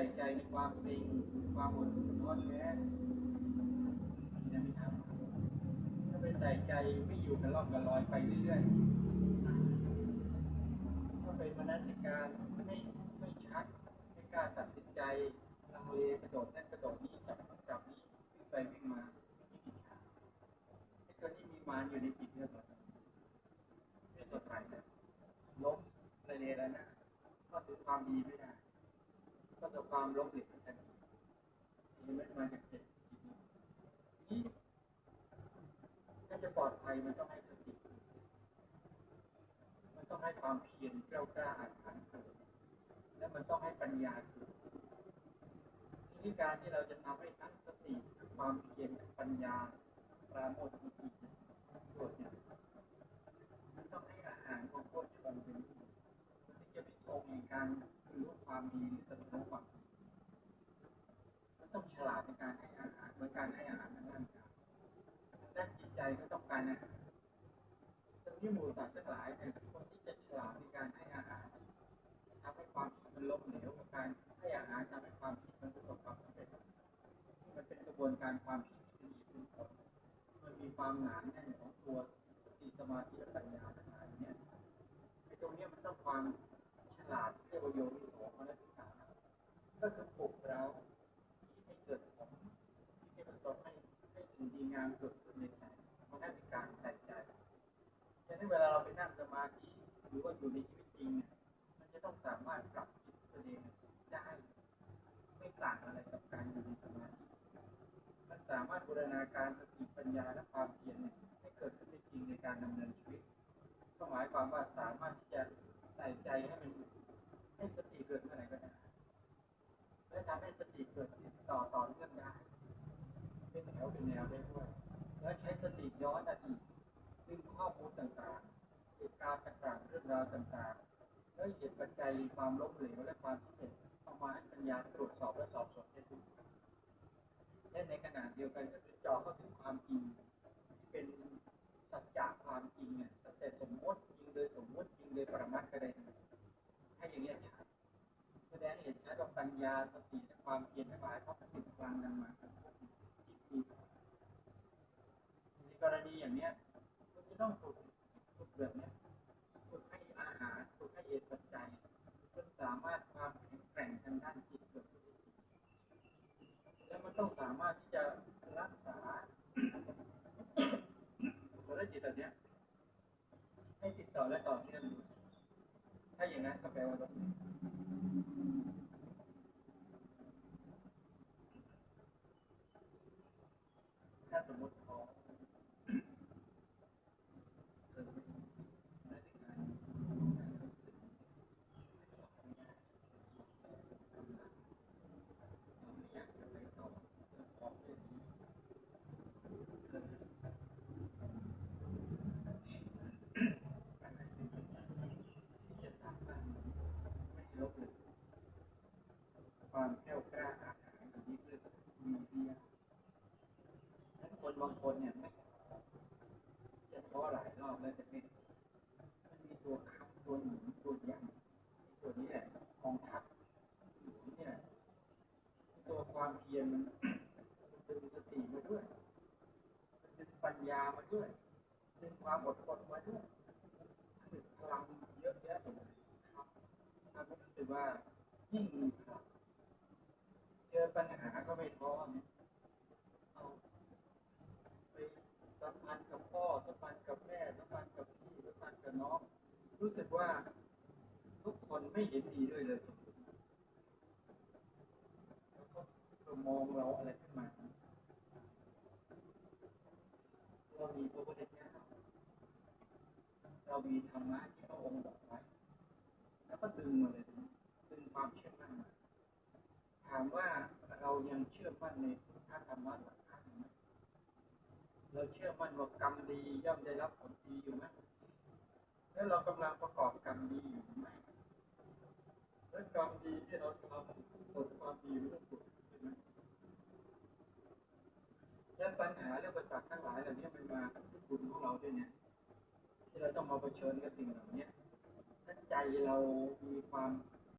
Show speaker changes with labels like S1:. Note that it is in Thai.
S1: ส่ใจในความจริงความอดทนท้อแท้นะครับถ้าไปใส่ใจไม่อยู่กับล่องกับลอยไปเรื่อยๆถ้าเป็นมนสิการไม่ไม่ชัดไม่กล้าตัดสินใจลังเลกระโดดนั่นกระโดดนี้จับจับนี้วิ่งไปวิ่งมาไม่มีทิศทาไอ้ตัวที่มีมารอยู่ในจิตเนี่ยแบบไม่สดใสนะล้มระเนระนาดก็ถึงความดีไม่ได้ ก็จะความลบหลีกทันทีนี่ไม่มาจากเจ็บทีนี้ถ้าจะปลอดภัยมันต้องให้สติ มันต้องให้ความเพียรกล้ากล้าอาถรรพ์เกิดและมันต้องให้ปัญญาเกิดทีนี้การที่เราจะทำให้ทั้งสติความเพียรปัญญาปราโมทย์อีกโจทย์เนี่ยมันต้องให้อาหารของโคตรชงเป็นที่มันถึงจะเป็นชงแห่งการรู้ความดีหรือตัดสินความดีมันต้องฉลาดในการให้อาหารเหมือน การให้อาหารทางร่างกายด้านจิตใจก็ต้องการอาหารตรงที่หมู่สัตว์ทั้งหลายเนี่ยคนที่จะฉลาดในการให้อาหารทำให้ความคิดมันล้มเหลวกับการให้อาหารทำให้ความคิดมันประสบความสำเร็จมันเป็นกระบวนการความคิดที่มีเหตุผลมันมีความหนาแน่นของตัวสติสมาธิและปัญญาทั้งหลายเนี่ยไอ้ตรงนี้มันต้องความฉลาดเรียกว่าโยนิโสมนสิการก็คือปลุกเราที่ให้เกิดผลที่ให้ประสบให้ให้ สิ่งดีงามเกิดขึ้นในใจมนสิการใส่ใจฉะนั้นเวลาเราไปนั่งสมาธิหรือว่าอยู่ในชีวิตจริงเนี่ยมันจะต้องสามารถปรับจิตแสดงได้ไม่ต่างอะไรกับการอยู่ในสมาธิมันสามารถบูรณาการสติปัญญาและความเพียรเนี่ยให้เกิดขึ้นได้จริงในการดำเนินชีวิตก็หมายความว่าสามารถที่จะใส่ใจให้มันให้สติเกิดเมื่อไหร่ก็ได้และทำให้สติเกิดติดต่อต่อเนื่องได้ แถวเป็นแนวได้ด้วย แล้วใช้สติย้อนอดีตดึงข้อมูลต่างๆเหตุการณ์ต่างๆเรื่องราวต่างๆแล้วเหตุปัจจัยความล้มเหลวและความสำเร็จเอามาให้ปัญญาตรวจสอบและสอบสวนได้ถูกและในขณะเดียวกันก็คือเจอเข้าถึงความจริงที่เป็นสัจจะความจริงเนี่ยตั้งแต่สมมติจริงโดยสมมติจริงโดยประมัตถ์ก็ได้ให้อย่างนี้ยชัดแสดงให้เห็นชัดว่าปัญญาสติและความเพียรทั้งหลายเพราะติดกลางกันมากับที่มีใน กรณีอย่างเนี้ยคุณจะต้องฝึกฝึกแบบเนี้ยฝึกให้อาหารฝึกให้เหตุปัจจัยจนสามารถความแข็งแกร่งทางด้านจิตเกิดขึ้นได้จริงแล้วมันต้องสามารถที่จะรักษากุศลจิตอันเนี้ยให้ติดต่อและต่อเนื่องถ้าอย่างนั้นก็แปลว่าต้องถ้าสมมติขอเกิดไม่ได้การอยากจะไปต่อขอเป็นเกิด ความแก้วกล้าอาหารอันนี้เรียกว่ามีเบียร์นั้นคน บางคนเนี่ยไม่จะท้อหลายรอบแล้วจะไม่มันมีตัวค้ำตัวหนุนตัวยันตัวนี้แหละกองทัพหนุนเนี่ยตัวความเพียรมันมันดึงสติมาด้วยมันดึงปัญญามาด้วยดึงความอดทนมาด้วยดึงพลังเยอะแยะไปหมดครับทำให้รู้สึกว่ายิ่งมีพลังเจอปัญหาก็ไม่ท้อเนี่ยเอาไปสัมพันธ์กับพ่อสัมพันธ์กับแม่สัมพันธ์กับพี่สัมพันธ์กับน้อง รู้สึกว่าทุกคนไม่เห็นดีด้วยเลยแล้วก็ก็มองเราอะไรขึ้นมาเรามีพระพุทธเจ้าเรามีธรรมะที่พระองค์บอกไว้ แล้วก็ดึงมาเลยดึงความเชื่อมั่นมาถามว่าเรายังเชื่อมั่นในพุทธธรรมะหลักฐานไหมเราเชื่อมั่นว่ากรรมดีย่อมได้รับผลดีอยู่ไหม แล้วเรากำลังประกอบกรรมดีอยู่ไหมแล้วกรรมดีที่เราทำผลความดีมันต้องผลใช่ไหมและปัญหาเรื่องปสรรคทั้งหลายเหล่านี้มันมาที่บุญของเราด้วยเนี่ยที่เราต้องมาเผชิญกับสิ่งเหล่านี้ถ้าใจเรามีความ